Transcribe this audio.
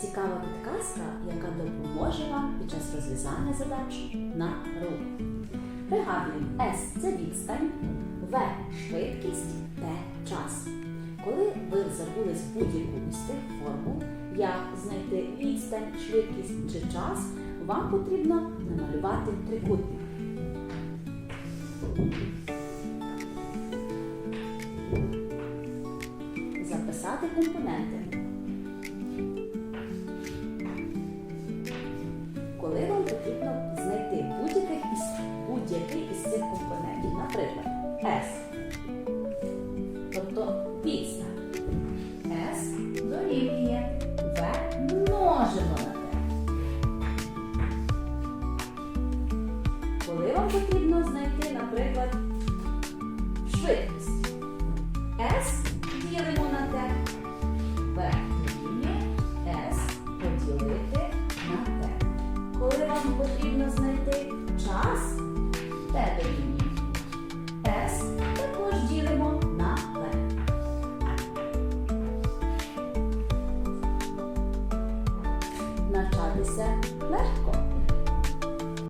цікава підказка, яка допоможе вам під час розв'язання задач на руку. Пригадуємо, S це відстань, В швидкість, Т час. Коли ви забулись будь-яку із тих формул, як знайти відстань, швидкість чи час, вам потрібно намалювати трикутник. Записати компоненти. Коли вам потрібно знайти, наприклад, швидкість, S ділимо на T, V дорівнює S поділити на T. Коли вам потрібно знайти час, Т дорівнює S також ділимо на V. Навчатися